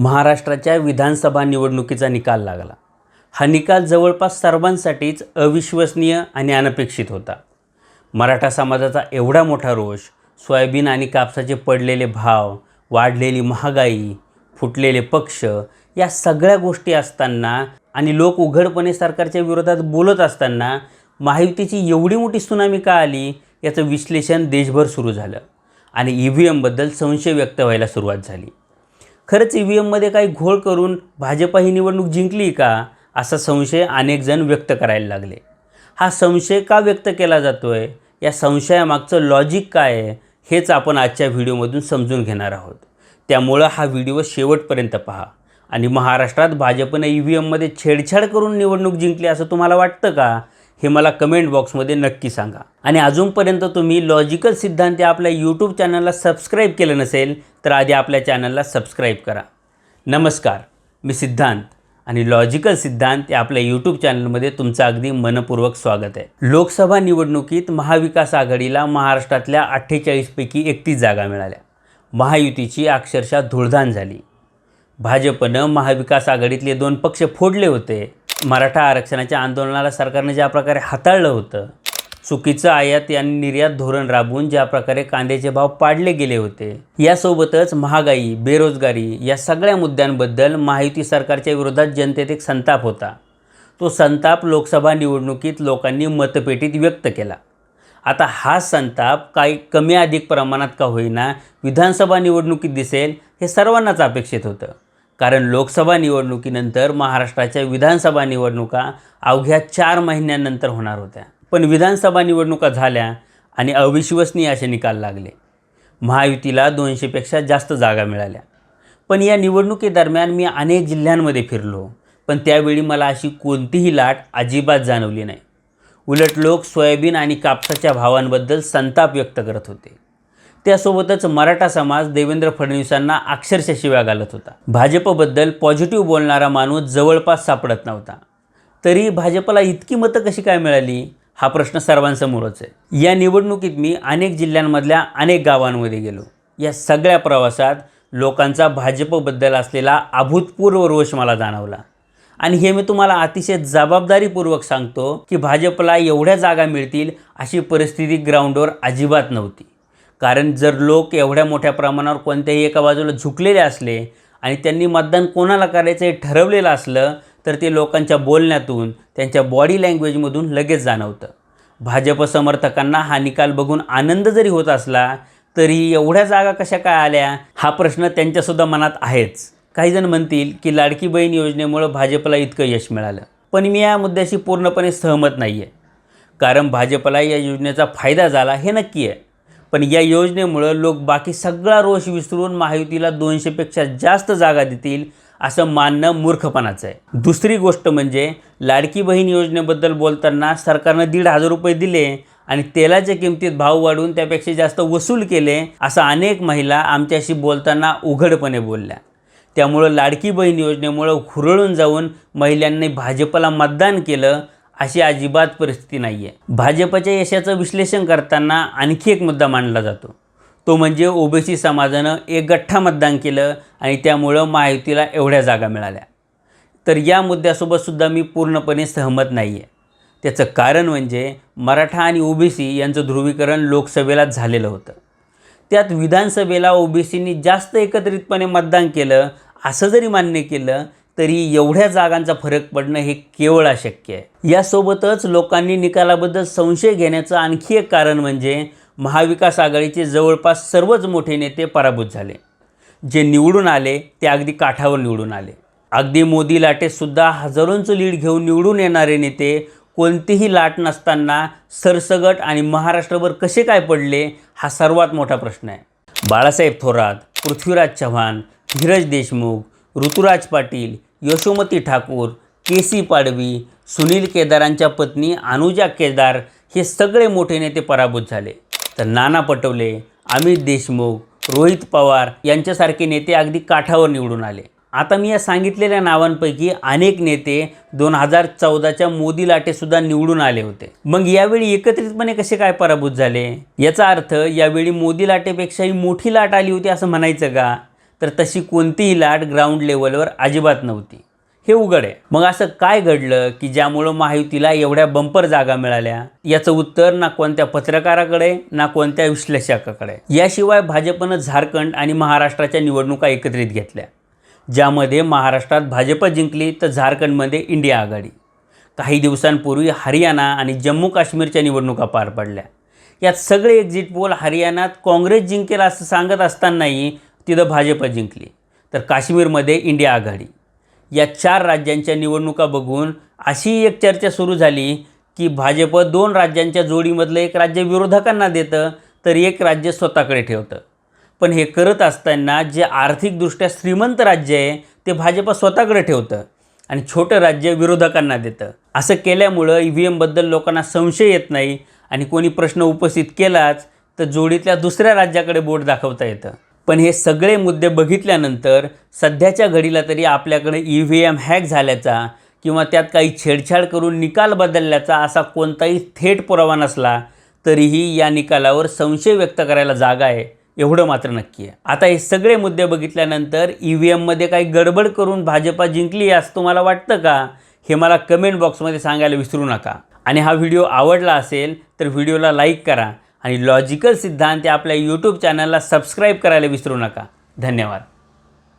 महाराष्ट्राच्या विधानसभा निवडणुकीचा निकाल लागला. हा निकाल जवळपास सर्वांसाठीच अविश्वसनीय आणि अनपेक्षित होता. मराठा समाजाचा एवढा मोठा रोष सोयाबीन आणि कापसाचे पडलेले भाव वाढलेली महागाई फुटलेले पक्ष या सगळ्या गोष्टी असताना आणि लोक उघडपणे सरकारच्या विरोधात बोलत असताना महायुतीची एवढी मोठी सुनामी का आली याचं विश्लेषण देशभर सुरू झालं. आणि ई व्ही एमबद्दल संशय व्यक्त व्हायला सुरुवात झाली. खरंच ई व्ही एममध्ये काही घोळ करून भाजपा ही निवडणूक जिंकली का? असा संशय अनेक जण व्यक्त करायला लागले. हा संशय का व्यक्त केला जातो आहे या संशयामागचं लॉजिक काय आहे? हेच आपण आजच्या व्हिडिओमधून समजून घेणार आहोत. त्यामुळं हा व्हिडिओ शेवटपर्यंत पहा. आणि महाराष्ट्रात भाजपनं ई व्ही एममध्ये छेडछाड करून निवडणूक जिंकली असं तुम्हाला वाटतं का? हे मला कमेंट बॉक्समध्ये नक्की सांगा. आणि अजूनपर्यंत तुम्ही लॉजिकल सिद्धांत या आपल्या यूट्यूब चॅनलला सबस्क्राईब केलं नसेल तर आधी आपल्या चॅनलला सबस्क्राईब करा. नमस्कार मी सिद्धांत आणि लॉजिकल सिद्धांत या आपल्या यूट्यूब चॅनलमध्ये तुमचं अगदी मनपूर्वक स्वागत आहे. लोकसभा निवडणुकीत महाविकास आघाडीला महाराष्ट्रातल्या अठ्ठेचाळीसपैकी एकतीस जागा मिळाल्या. महायुतीची अक्षरशः धुळधाण झाली. भाजपनं महाविकास आघाडीतले दोन पक्ष फोडले होते. मराठा आरक्षणाच्या आंदोलनाला सरकारनं ज्या प्रकारे हाताळलं होतं चुकीचं आयात आणि निर्यात धोरण राबवून ज्या प्रकारे कांद्याचे भाव पाडले गेले होते यासोबतच महागाई बेरोजगारी या सगळ्या मुद्द्यांबद्दल महायुती सरकारच्या विरोधात जनतेत एक संताप होता. तो संताप लोकसभा निवडणुकीत लोकांनी मतपेटीत व्यक्त केला. आता हा संताप काही कमी अधिक प्रमाणात का होईना विधानसभा निवडणुकीत दिसेल हे सर्वांनाच अपेक्षित होतं. कारण लोकसभा निवडणुकीनंतर महाराष्ट्राच्या विधानसभा निवडणुका अवघ्या चार महिन्यांनंतर होणार होत्या. पण विधानसभा निवडणुका झाल्या आणि अविश्वसनीय असे निकाल लागले. महायुतीला दोनशेपेक्षा जास्त जागा मिळाल्या. पण या निवडणुकीदरम्यान मी अनेक जिल्ह्यांमध्ये फिरलो. पण त्यावेळी मला अशी कोणतीही लाट अजिबात जाणवली नाही. उलट लोक सोयाबीन आणि कापसाच्या भावांबद्दल संताप व्यक्त करत होते. त्यासोबतच मराठा समाज देवेंद्र फडणवीसांना अक्षरशः शिव्या घालत होता. भाजपबद्दल पॉझिटिव्ह बोलणारा माणूस जवळपास सापडत नव्हता. तरी भाजपला इतकी मतं कशी काय मिळाली? हा प्रश्न सर्वांसमोरच आहे. या निवडणुकीत मी अनेक जिल्ह्यांमधल्या अनेक गावांमध्ये गेलो. या सगळ्या प्रवासात लोकांचा भाजपबद्दल असलेला अभूतपूर्व रोष मला जाणवला. आणि हे मी तुम्हाला अतिशय जबाबदारीपूर्वक सांगतो की भाजपला एवढ्या जागा मिळतील अशी परिस्थिती ग्राउंडवर अजिबात नव्हती. कारण जर लोक एवढ्या मोठ्या प्रमाणावर कोणत्याही एका बाजूला झुकलेले असले आणि त्यांनी मतदान कोणाला करायचं हे ठरवलेलं असलं तर ते लोकांच्या बोलण्यातून त्यांच्या बॉडी लँग्वेजमधून लगेच जाणवतं. भाजप समर्थकांना हा निकाल बघून आनंद जरी होत असला तरी एवढ्या जागा कशा काय आल्या? हा प्रश्न त्यांच्यासुद्धा मनात आहेच. काही जण म्हणतील की लाडकी बहीण योजनेमुळं भाजपला इतकं यश मिळालं. पण मी या मुद्द्याशी पूर्णपणे सहमत नाही आहे कारण भाजपला या योजनेचा फायदा झाला हे नक्की आहे. पण या योजनेमुळं लोक बाकी सगळा रोष विसरून महायुतीला दोनशेपेक्षा जास्त जागा देतील असं मानणं मूर्खपणाचं आहे. दुसरी गोष्ट म्हणजे लाडकी बहीण योजनेबद्दल बोलताना सरकारनं दीड हजार रुपये दिले आणि तेलाच्या किमतीत भाव वाढून त्यापेक्षा जास्त वसूल केले असं अनेक महिला आमच्याशी बोलताना उघडपणे बोलल्या. त्यामुळं लाडकी बहीण योजनेमुळं हुरळून जाऊन महिलांनी भाजपला मतदान केलं अशी अजिबात परिस्थिती नाही आहे भाजपच्या यशाचं विश्लेषण करताना आणखी एक मुद्दा मांडला जातो. तो म्हणजे ओबीसी समाजानं एक गठ्ठा मतदान केलं आणि त्यामुळं महायुतीला एवढ्या जागा मिळाल्या. तर या मुद्द्यासोबतसुद्धा मी पूर्णपणे सहमत नाही आहे त्याचं कारण म्हणजे मराठा आणि ओबीसी यांचं ध्रुवीकरण लोकसभेला झालेलं होतं. त्यात विधानसभेला ओबीसींनी जास्त एकत्रितपणे मतदान केलं असं जरी मान्य केलं तरी एवढ्या जागांचा फरक पडणं हे केवळ अशक्य आहे. यासोबतच लोकांनी निकालाबद्दल संशय घेण्याचं आणखी एक कारण म्हणजे महाविकास आघाडीचे जवळपास सर्वच मोठे नेते पराभूत झाले. जे निवडून आले ते अगदी काठावर निवडून आले. अगदी मोदी लाटेतसुद्धा हजारोंचं लीड घेऊन निवडून येणारे नेते कोणतीही लाट नसताना सरसगट आणि महाराष्ट्रभर कसे काय पडले हा सर्वात मोठा प्रश्न आहे. बाळासाहेब थोरात पृथ्वीराज चव्हाण धीरज देशमुख ऋतुराज पाटील यशोमती ठाकूर के सी पाडवी सुनील केदारांच्या पत्नी अनुजा केदार हे सगळे मोठे नेते पराभूत झाले. तर नाना पटोले अमित देशमुख रोहित पवार यांच्यासारखे नेते अगदी काठावर निवडून आले. आता मी या सांगितलेल्या नावांपैकी अनेक नेते दोन हजार चौदाच्या मोदी लाटेसुद्धा निवडून आले होते. मग यावेळी एकत्रितपणे कसे काय पराभूत झाले? याचा अर्थ यावेळी मोदी लाटेपेक्षाही मोठी लाट आली होती असं म्हणायचं का? तर तशी कोणतीही लाट ग्राउंड लेवलवर अजिबात नव्हती. हे उघड आहे. मग असं काय घडलं की ज्यामुळं महायुतीला एवढ्या बंपर जागा मिळाल्या? याचं उत्तर ना कोणत्या पत्रकाराकडे ना कोणत्या विश्लेषकाकडे. याशिवाय भाजपनं झारखंड आणि महाराष्ट्राच्या निवडणुका एकत्रित घेतल्या. ज्यामध्ये महाराष्ट्रात भाजप जिंकली तर झारखंडमध्ये इंडिया आघाडी. काही दिवसांपूर्वी हरियाणा आणि जम्मू काश्मीरच्या निवडणुका पार पडल्या. यात सगळे एक्झिट पोल हरियाणात काँग्रेस जिंकेल असं सांगत असतानाही तिथं भाजप जिंकली. तर काश्मीरमध्ये इंडिया आघाडी. या चार राज्यांच्या निवडणुका बघून अशी एक चर्चा सुरू झाली की भाजप दोन राज्यांच्या जोडीमधलं एक राज्य विरोधकांना देतं तर एक राज्य स्वतःकडे ठेवतं. पण हे करत असताना जे आर्थिकदृष्ट्या श्रीमंत राज्य आहे ते भाजप स्वतःकडे ठेवतं आणि छोटं राज्य विरोधकांना देतं. असं केल्यामुळं ई व्ही एमबद्दल लोकांना संशय येत नाही आणि कोणी प्रश्न उपस्थित केलाच तर जोडीतल्या दुसऱ्या राज्याकडे बोट दाखवता येतं. पण हे सगळे मुद्दे बघितल्यानंतर सध्याच्या घडीला तरी आपल्याकडे ई व्ही एम हॅक झाल्याचा किंवा त्यात काही छेडछाड करून निकाल बदलल्याचा असा कोणताही थेट पुरावा नसला तरीही या निकालावर संशय व्यक्त करायला जागा आहे एवढं मात्र नक्की आहे. आता हे सगळे मुद्दे बघितल्यानंतर ई व्ही एममध्ये काही गडबड करून भाजपा जिंकली असं तुम्हाला वाटतं का? हे मला कमेंट बॉक्समध्ये सांगायला विसरू नका. आणि हा व्हिडिओ आवडला असेल तर व्हिडिओला लाईक करा. आणि लॉजिकल सिद्धांत या आपल्या यूट्यूब चॅनलला सबस्क्राईब करायला विसरू नका. धन्यवाद.